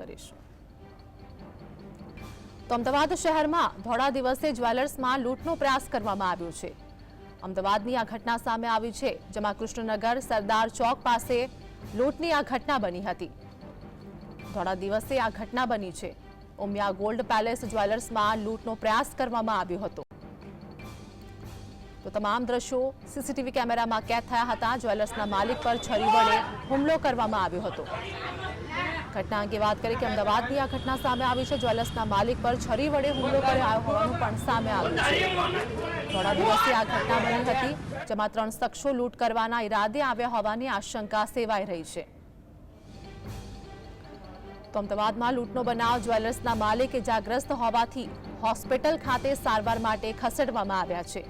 કરીશું. તો અમદાવાદ શહેરમાં ધોળા દિવસે જ્વેલર્સમાં લૂંટનો પ્રયાસ કરવામાં આવ્યો છે. અમદાવાદની આ ઘટના સામે આવી છે, જેમાં કૃષ્ણનગર સરદાર ચોક પાસે લૂંટની આ ઘટના બની હતી. ધોળા દિવસે આ ઘટના બની છે. ઉમિયા ગોલ્ડ પેલેસ જ્વેલર્સમાં લૂંટનો પ્રયાસ કરવામાં આવ્યો હતો. તો તમામ દ્રશ્યો સીસીટીવી કેમેરામાં કેદ થયા હતા. જ્વેલર્સના માલિક પર છરી વડે હુમલો કરવામાં આવ્યો હતો. ઘટના અંગે વાત કરીએ કે અમદાવાદની આ ઘટના સામે આવી છે. જ્વેલર્સના માલિક પર છરી વડે હુમલો કર્યો હોવાનું પણ સામે આવ્યું છે. થોડા દિવસથી આ ઘટના બની હતી, જેમાં ત્રણ શખ્સો લૂંટ કરવાના ઈરાદે આવ્યા હોવાની આશંકા સેવાઈ રહી છે. તો અમદાવાદમાં લૂંટનો બનાવ જ્વેલર્સના માલિક જાગ્રસ્ત હોવાથી હોસ્પિટલ ખાતે સારવાર માટે ખસેડવામાં આવ્યા છે.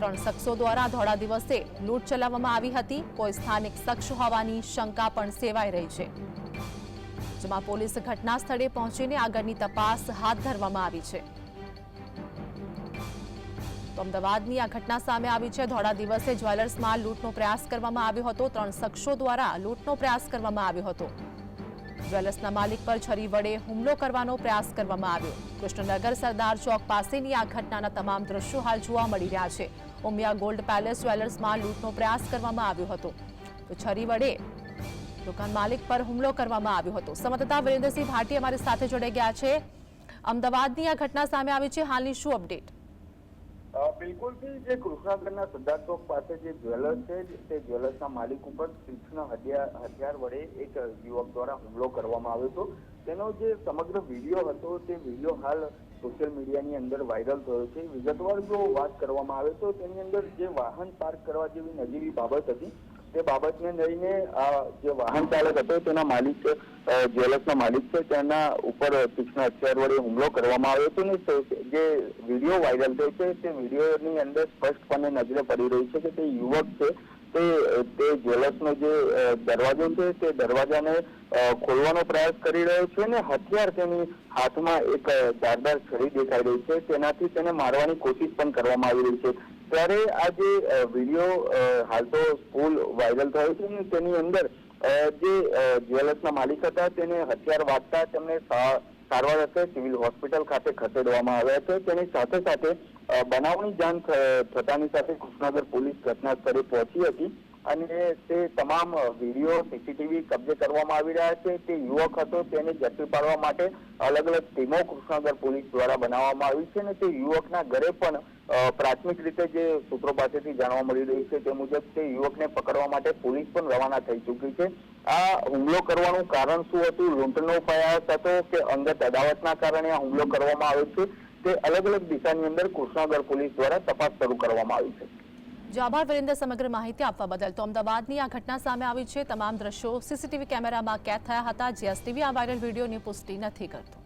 ત્રણ શખ્સો દ્વારા ધોળા દિવસે લૂંટ ચલાવવામાં આવી હતી. કોઈ સ્થાનિક શખ્સ હોવાની શંકા પણ સેવાઈ રહી છે. જેમાં પોલીસ ઘટના સ્થળે પહોંચીને આગળની તપાસ હાથ ધરવામાં આવી છે. તો અમદાવાદની આ ઘટના સામે આવી છે. ધોળા દિવસે જ્વેલર્સમાં લૂંટનો પ્રયાસ કરવામાં આવ્યો હતો. ત્રણ શખ્સો દ્વારા લૂંટનો પ્રયાસ કરવામાં આવ્યો હતો. જ્વેલર્સના માલિક પર છરી વડે હુમલો કરવાનો પ્રયાસ કરવામાં આવ્યો. કૃષ્ણનગર સરદાર ચોક પાસેની આ ઘટનાના તમામ દ્રશ્યો હાલ જોવા મળી રહ્યા છે. ઉમિયા ગોલ્ડ પેલેસ જ્વેલર્સમાં લૂંટનો પ્રયાસ કરવામાં આવ્યો હતો. તો છરી વડે દુકાન માલિક પર હુમલો કરવામાં આવ્યો હતો. સંવાદદાતા વિરેન્દ્રસિંહ ભાટી અમારી સાથે જોડાઈ ગયા છે. અમદાવાદની આ ઘટના સામે આવી છે. હાલની શું અપડેટ? બિલકુલ જે કૃષ્ણનગરના સરદાર ચોક પાસે જે જ્વેલર્સ છે, તે જ્વેલર્સના માલિક ઉપર તીક્ષ્ણ હથિયાર વડે એક યુવક દ્વારા હુમલો કરવામાં આવ્યો હતો. તેનો જે સમગ્ર વીડિયો હતો, તે વીડિયો હાલ સોશિયલ મીડિયાની અંદર વાયરલ થયો છે. વિગતવાર જો વાત કરવામાં આવે તો તેની અંદર જે વાહન પાર્ક કરવા જેવી નજીવી બાબત હતી તે બાબતને લઈને જે વાહન ચાલક હતો, તેના માલિક જ્વેલર્સના માલિક છે, તેના ઉપર તીક્ષ્ણ હથિયાર વડે હુમલો કરવામાં આવ્યો હતો ને જે વીડિયો વાયરલ થયો છે, તે વિડીયોની અંદર સ્પષ્ટપણે નજરે પડી રહી છે કે તે યુવક છે, તે તે જ્વેલર્સનો જે દરવાજો છે, તે દરવાજાને ખોલવાનો પ્રયાસ કરી રહ્યો છે અને હથિયાર તેની હાથમાં એક ધારદાર છરી દેખાઈ રહી છે, તેનાથી તેને મારવાની કોશિશ પણ કરવામાં આવી રહી છે. ત્યારે આ જે વીડિયો હાલ તો સ્કૂલ વાયરલ થયો છે ને તેની અંદર જે જ્વેલર્સના માલિક હતા તેને હથિયાર વાગતા તેમને સારવાર અર્થે સિવિલ હોસ્પિટલ ખાતે ખસેડવામાં આવ્યા છે. તેની સાથે સાથે બનાવની જાણ થતાની સાથે કૃષ્ણનગર પોલીસ ઘટના સ્થળે પહોંચી હતી. અને તે તમામ વીડિયો સીસીટીવી કબજે કરવામાં આવી રહ્યા છે. તે યુવક હતો, તેને ઝડપી પાડવા માટે અલગ અલગ ટીમો કૃષ્ણનગર પોલીસ દ્વારા બનાવવામાં આવી છે અને તે યુવકના ઘરે પણ પ્રાથમિક રીતે જે સૂત્રો પાસેથી જાણવા મળી રહ્યું છે તે મુજબ તે યુવકને પકડવા માટે પોલીસ પણ રવાના થઈ ચૂકી છે. આ હુમલો કરવાનું કારણ શું હતું? લૂંટનો પ્રયાસ હતો કે અંગત અદાવતના કારણે આ હુમલો કરવામાં આવ્યો છે? તે અલગ અલગ દિશાની અંદર કૃષ્ણનગર પોલીસ દ્વારા તપાસ શરૂ કરવામાં આવી છે. જો આભાર વિરેન્દ્ર સમગ્ર માહિતી આપવા બદલ. તો અમદાવાદની આ ઘટના સામે આવી છે. તમામ દ્રશ્યો સીસીટીવી કેમેરામાં કેદ થયા હતા. જીએસટીવી આ વાયરલ વિડીયોની પુષ્ટિ નથી કરતું.